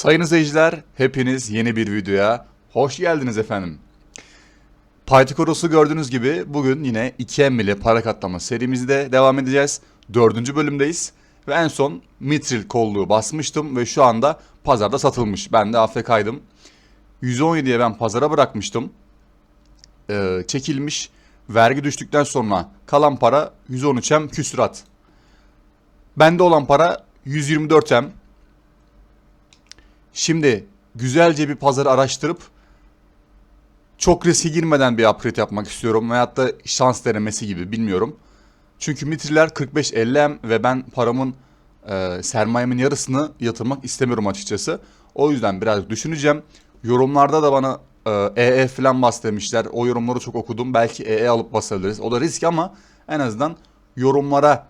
Sayın izleyiciler, hepiniz yeni bir videoya hoş geldiniz efendim. Pythagoras gördüğünüz gibi bugün yine 2M ile para katlama serimizde devam edeceğiz. Dördüncü bölümdeyiz ve en son mitril kolluğu basmıştım ve şu anda pazarda satılmış. Ben de AFK'ydım. 117'ye ben pazara bırakmıştım. Ee, çekilmiş. Vergi düştükten sonra kalan para 113M küsurat. Bende olan para 124M. Şimdi güzelce bir pazarı araştırıp çok riske girmeden bir upgrade yapmak istiyorum. Veyahut da şans denemesi gibi bilmiyorum. Çünkü mitriler 45-50M ve ben paramın e, sermayemin yarısını yatırmak istemiyorum açıkçası. O yüzden biraz düşüneceğim. Yorumlarda da bana e, EE falan bas demişler. O yorumları çok okudum. Belki EE alıp basabiliriz. O da risk ama en azından yorumlara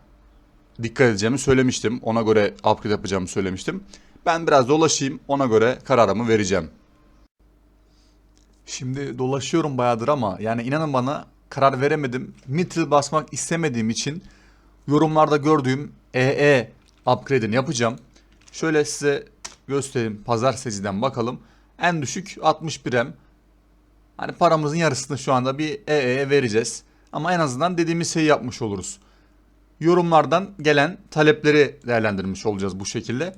dikkat edeceğimi söylemiştim. Ona göre upgrade yapacağımı söylemiştim. Ben biraz dolaşayım ona göre kararımı vereceğim. Şimdi dolaşıyorum bayağıdır ama yani inanın bana karar veremedim. Mitril basmak istemediğim için yorumlarda gördüğüm EE upgrade'ini yapacağım. Şöyle size göstereyim pazar seziden bakalım. En düşük 61M. Hani paramızın yarısını şu anda bir EE'ye vereceğiz. Ama en azından dediğimiz şeyi yapmış oluruz. Yorumlardan gelen talepleri değerlendirmiş olacağız bu şekilde.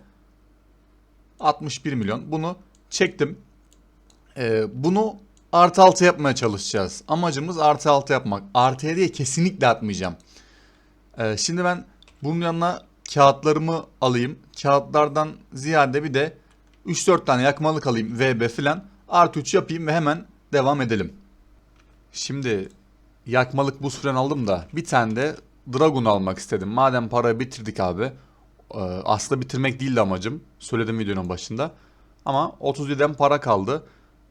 61 milyon. Bunu çektim. Ee, bunu artı altı yapmaya çalışacağız. Amacımız artı altı yapmak. Artı diye kesinlikle atmayacağım. Ee, şimdi ben bunun yanına kağıtlarımı alayım. Kağıtlardan ziyade bir de 3-4 tane yakmalık alayım. VB filan. Artı 3 yapayım ve hemen devam edelim. Şimdi yakmalık buz fren aldım da bir tane de Dragon almak istedim. Madem parayı bitirdik abi. Ee, aslında bitirmek değildi amacım. Söyledim videonun başında. Ama 37'den para kaldı.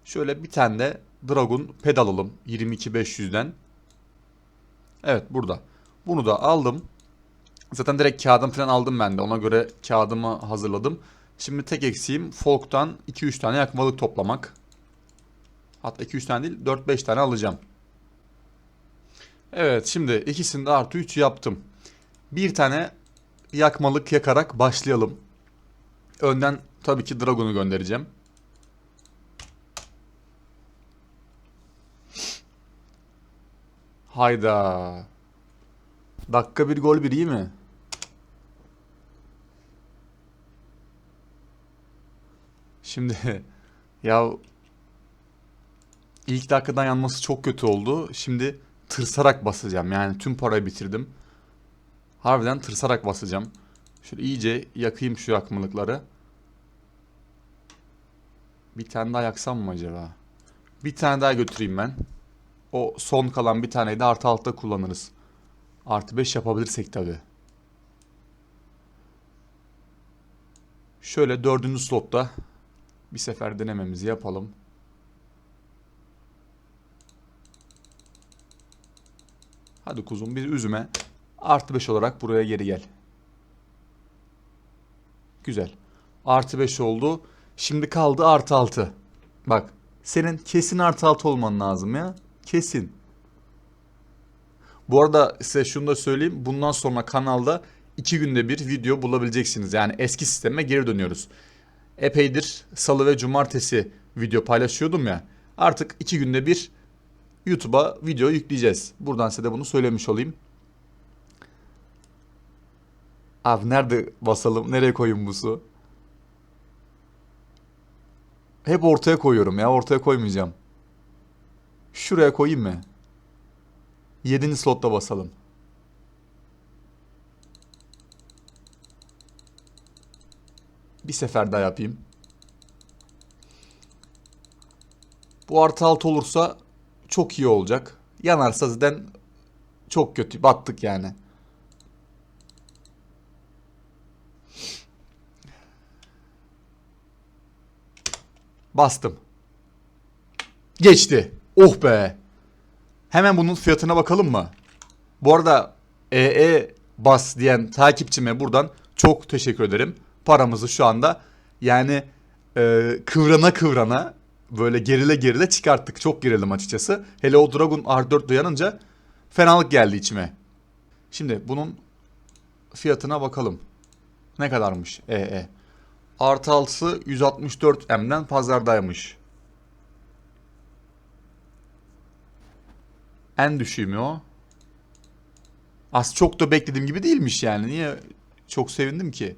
Şöyle bir tane de Dragon ped alalım. 22.500'den. Evet burada. Bunu da aldım. Zaten direkt kağıdım falan aldım ben de. Ona göre kağıdımı hazırladım. Şimdi tek eksiğim Folk'tan 2-3 tane yakmalık toplamak. Hatta 2-3 tane değil 4-5 tane alacağım. Evet şimdi ikisini de artı 3 yaptım. Bir tane yakmalık yakarak başlayalım. Önden tabii ki Dragon'u göndereceğim. Hayda. Dakika bir gol bir iyi mi? Şimdi ya ilk dakikadan yanması çok kötü oldu. Şimdi tırsarak basacağım. Yani tüm parayı bitirdim. Harbiden tırsarak basacağım. Şöyle iyice yakayım şu yakmalıkları. Bir tane daha yaksam mı acaba? Bir tane daha götüreyim ben. O son kalan bir taneyi de artı altta kullanırız. Artı 5 yapabilirsek tabi. Şöyle dördüncü slotta bir sefer denememizi yapalım. Hadi kuzum bir üzüme. Artı 5 olarak buraya geri gel. Güzel. Artı 5 oldu. Şimdi kaldı artı 6. Bak senin kesin artı 6 olman lazım ya. Kesin. Bu arada size şunu da söyleyeyim. Bundan sonra kanalda 2 günde bir video bulabileceksiniz. Yani eski sisteme geri dönüyoruz. Epeydir salı ve cumartesi video paylaşıyordum ya. Artık 2 günde bir YouTube'a video yükleyeceğiz. Buradan size de bunu söylemiş olayım. Abi nerede basalım? Nereye koyayım bu su? Hep ortaya koyuyorum ya. Ortaya koymayacağım. Şuraya koyayım mı? 7. slotta basalım. Bir sefer daha yapayım. Bu artı alt olursa çok iyi olacak. Yanarsa zaten çok kötü. Battık yani. Bastım. Geçti. Oh be. Hemen bunun fiyatına bakalım mı? Bu arada EE bas diyen takipçime buradan çok teşekkür ederim. Paramızı şu anda yani e, kıvrana kıvrana böyle gerile gerile çıkarttık. Çok gerildim açıkçası. Hele o Dragon R4 dayanınca fenalık geldi içime. Şimdi bunun fiyatına bakalım. Ne kadarmış EE? Artı 6'sı 164M'den pazardaymış. En düşüğü mü o? Az çok da beklediğim gibi değilmiş yani. Niye çok sevindim ki?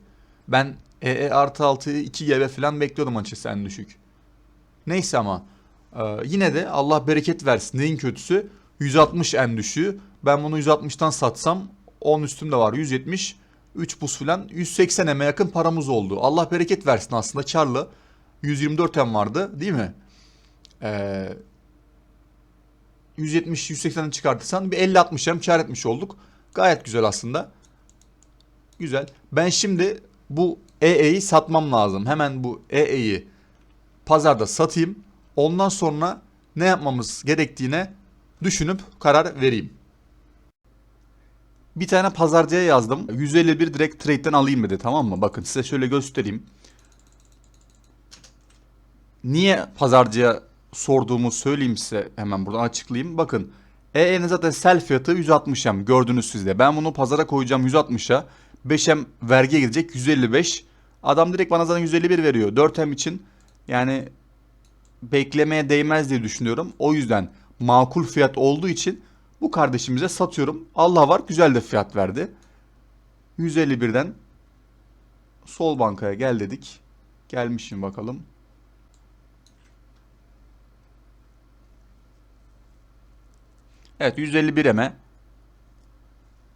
Ben EE artı 6'yı 2 GB falan bekliyordum açıkçası en düşük. Neyse ama e, yine de Allah bereket versin. Neyin kötüsü? 160 en düşüğü. Ben bunu 160'tan satsam 10 üstümde var 170. 3 bus falan 180 M'e yakın paramız oldu. Allah bereket versin aslında karlı. 124 M vardı değil mi? Ee, 170-180'den çıkartırsan bir 50-60 M kar etmiş olduk. Gayet güzel aslında. Güzel. Ben şimdi bu EE'yi satmam lazım. Hemen bu EE'yi pazarda satayım. Ondan sonra ne yapmamız gerektiğine düşünüp karar vereyim. Bir tane pazarcıya yazdım. 151 direkt trade'den alayım dedi tamam mı? Bakın size şöyle göstereyim. Niye pazarcıya sorduğumu söyleyeyim size hemen buradan açıklayayım. Bakın EE'nin zaten sell fiyatı 160M gördünüz siz de. Ben bunu pazara koyacağım 160'a. 5M vergiye gidecek 155. Adam direkt bana zaten 151 veriyor. 4M için yani beklemeye değmez diye düşünüyorum. O yüzden makul fiyat olduğu için bu kardeşimize satıyorum. Allah var güzel de fiyat verdi. 151'den sol bankaya gel dedik. Gelmişim bakalım. Evet 151 eme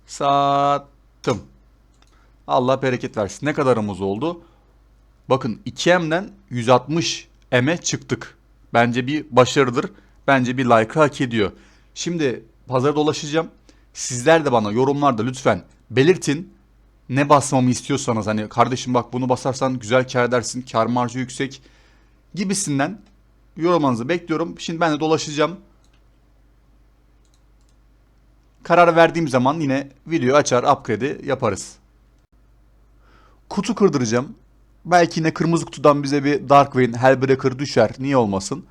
sattım. Allah bereket versin. Ne kadarımız oldu? Bakın 2M'den 160 M'e çıktık. Bence bir başarıdır. Bence bir like hak ediyor. Şimdi pazara dolaşacağım. Sizler de bana yorumlarda lütfen belirtin. Ne basmamı istiyorsanız hani kardeşim bak bunu basarsan güzel kar edersin. Kar marjı yüksek gibisinden yorumlarınızı bekliyorum. Şimdi ben de dolaşacağım. Karar verdiğim zaman yine video açar upgrade'i yaparız. Kutu kırdıracağım. Belki yine kırmızı kutudan bize bir Darkwing Hellbreaker düşer. Niye olmasın?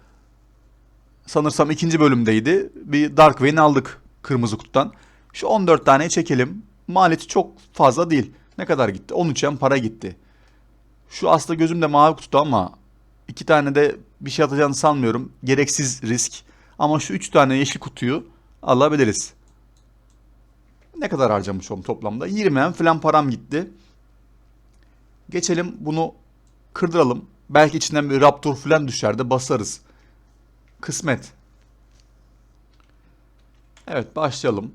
Sanırsam ikinci bölümdeydi. Bir Darkwing aldık kırmızı kutudan. Şu 14 taneyi çekelim. Maliyeti çok fazla değil. Ne kadar gitti? 13 em para gitti. Şu aslında gözümde mavi kutu ama iki tane de bir şey atacağını sanmıyorum. Gereksiz risk. Ama şu üç tane yeşil kutuyu alabiliriz. Ne kadar harcamış oldum toplamda? 20 em falan param gitti. Geçelim bunu kırdıralım. Belki içinden bir Raptor falan düşer de basarız. Kısmet. Evet başlayalım.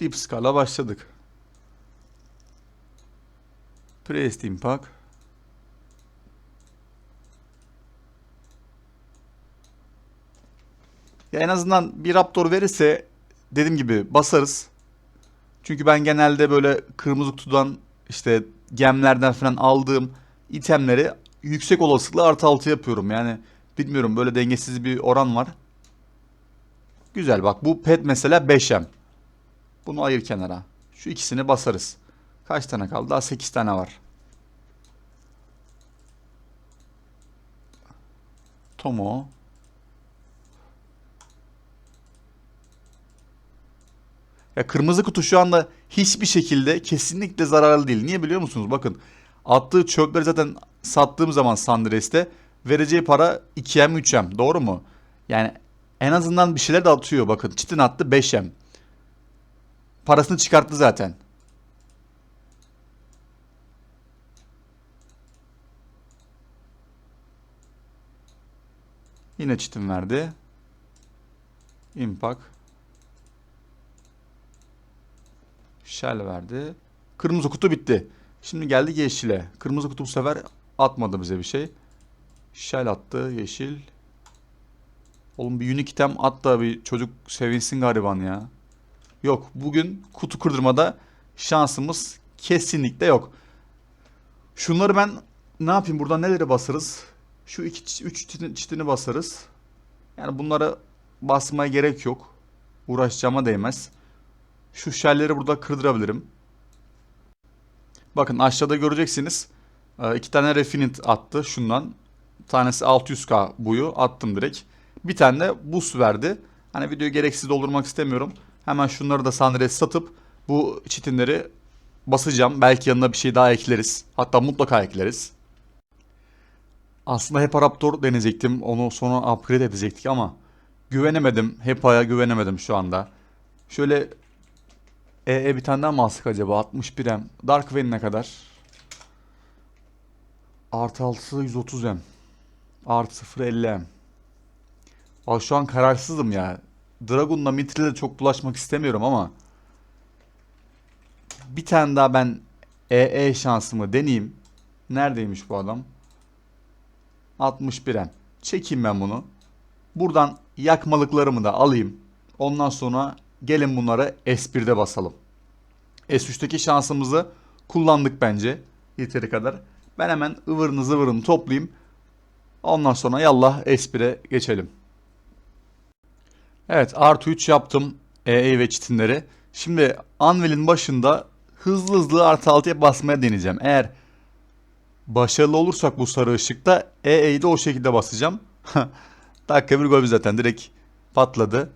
Deep skala başladık. Pressed Impact. Ya en azından bir Raptor verirse dediğim gibi basarız. Çünkü ben genelde böyle kırmızı kutudan işte gemlerden falan aldığım itemleri yüksek olasılıkla artı altı yapıyorum. Yani bilmiyorum böyle dengesiz bir oran var. Güzel bak bu pet mesela 5M. Bunu ayır kenara. Şu ikisini basarız. Kaç tane kaldı? Daha 8 tane var. Tomo. Ya kırmızı kutu şu anda hiçbir şekilde kesinlikle zararlı değil. Niye biliyor musunuz? Bakın attığı çöpleri zaten sattığım zaman Sandres'te vereceği para 2M 3M doğru mu? Yani en azından bir şeyler de atıyor bakın. Çitin attı 5M. Parasını çıkarttı zaten. Yine çitin verdi. Impact. Shell verdi. Kırmızı kutu bitti. Şimdi geldi yeşile. Kırmızı kutu bu sefer atmadı bize bir şey. Shell attı yeşil. Oğlum bir unique item at da bir çocuk sevinsin gariban ya. Yok bugün kutu kırdırmada şansımız kesinlikle yok. Şunları ben ne yapayım buradan neleri basarız? Şu iki üç çitini, basarız. Yani bunları basmaya gerek yok. Uğraşacağıma değmez. Şu şelleri burada kırdırabilirim. Bakın aşağıda göreceksiniz. Ee, iki tane Refinit attı şundan. Tanesi 600k buyu attım direkt. Bir tane de boost verdi. Hani videoyu gereksiz doldurmak istemiyorum. Hemen şunları da Sunrise satıp bu çitinleri basacağım. Belki yanına bir şey daha ekleriz. Hatta mutlaka ekleriz. Aslında HEPA Raptor deneyecektim. Onu sonra upgrade edecektik ama güvenemedim. HEPA'ya güvenemedim şu anda. Şöyle EE bir tane daha mı alsak acaba? 61M. Dark Vayne ne kadar? Artı 6'sı 130M. Artı 0 50M. Aa, şu an kararsızım ya. Dragon'la Mithril'e çok bulaşmak istemiyorum ama bir tane daha ben EE şansımı deneyeyim. Neredeymiş bu adam? 61'en. Çekeyim ben bunu. Buradan yakmalıklarımı da alayım. Ondan sonra gelin bunları S1'de basalım. S3'teki şansımızı kullandık bence yeteri kadar. Ben hemen ıvırını zıvırını toplayayım. Ondan sonra yallah S1'e geçelim. Evet artı 3 yaptım EE ve çitinleri. Şimdi Anvil'in başında hızlı hızlı artı 6'ya basmaya deneyeceğim. Eğer başarılı olursak bu sarı ışıkta EE'yi de o şekilde basacağım. Dakika bir gol zaten direkt patladı.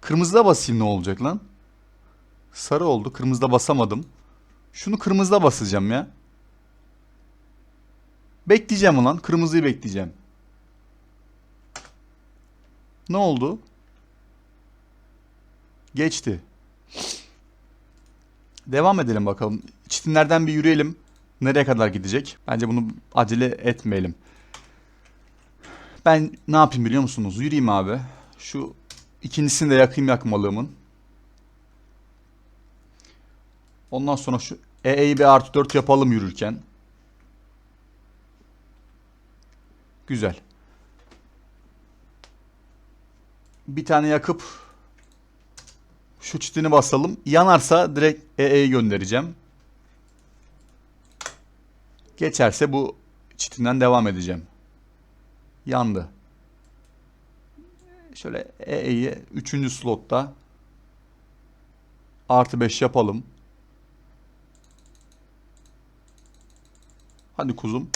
Kırmızıda basayım ne olacak lan? Sarı oldu. Kırmızıda basamadım. Şunu kırmızıda basacağım ya. Bekleyeceğim ulan. Kırmızıyı bekleyeceğim. Ne oldu? Geçti. Devam edelim bakalım. Çitinlerden bir yürüyelim. Nereye kadar gidecek? Bence bunu acele etmeyelim. Ben ne yapayım biliyor musunuz? Yürüyeyim abi. Şu ikincisini de yakayım yakmalığımın. Ondan sonra şu EE'yi bir artı 4 yapalım yürürken. Güzel. Bir tane yakıp şu çitini basalım. Yanarsa direkt EE'yi göndereceğim. Geçerse bu çitinden devam edeceğim. Yandı. Şöyle EE'yi 3. slotta artı 5 yapalım. Hadi kuzum.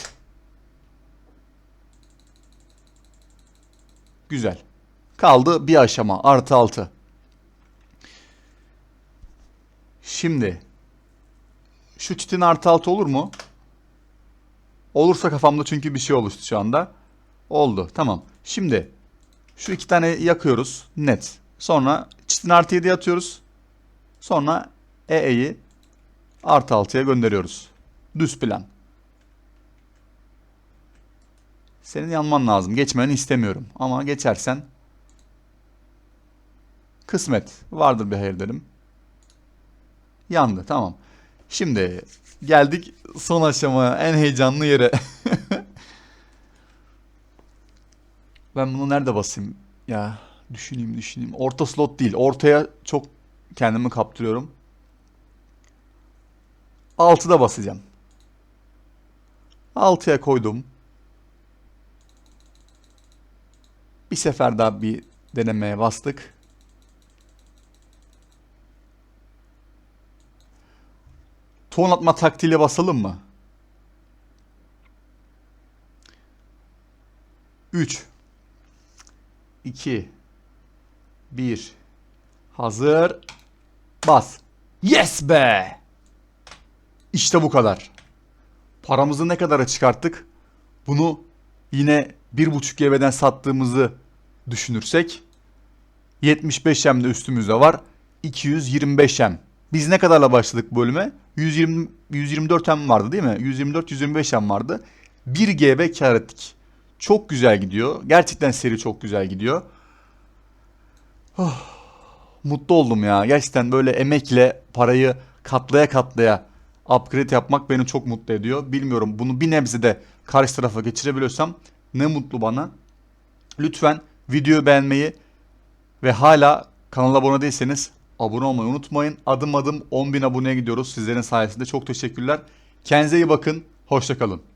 Güzel. Kaldı bir aşama artı 6. Şimdi şu çitin artı 6 olur mu? Olursa kafamda çünkü bir şey oluştu şu anda. Oldu. Tamam. Şimdi şu iki tane yakıyoruz. Net. Sonra çitin artı 7'ye atıyoruz. Sonra EE'yi artı 6'ya gönderiyoruz. Düz plan. Senin yanman lazım. Geçmeni istemiyorum. Ama geçersen kısmet. Vardır bir hayır derim. Yandı. Tamam. Şimdi geldik son aşamaya. En heyecanlı yere. ben bunu nerede basayım? Ya düşüneyim düşüneyim. Orta slot değil. Ortaya çok kendimi kaptırıyorum. 6'da basacağım. 6'ya koydum. Bir sefer daha bir denemeye bastık. Ton atma taktiğiyle basalım mı? 3 2 1 Hazır. Bas. Yes be! İşte bu kadar. Paramızı ne kadara çıkarttık? Bunu yine 1.5 GB'den sattığımızı düşünürsek 75 M de üstümüzde var. 225 M. Biz ne kadarla başladık bölüme? 120 124 M vardı değil mi? 124 125 M vardı. 1 GB kar ettik. Çok güzel gidiyor. Gerçekten seri çok güzel gidiyor. Oh, mutlu oldum ya. Gerçekten böyle emekle parayı katlaya katlaya upgrade yapmak beni çok mutlu ediyor. Bilmiyorum bunu bir nebze de karşı tarafa geçirebiliyorsam ne mutlu bana. Lütfen videoyu beğenmeyi ve hala kanala abone değilseniz abone olmayı unutmayın. Adım adım 10.000 aboneye gidiyoruz. Sizlerin sayesinde çok teşekkürler. Kendinize iyi bakın. Hoşçakalın.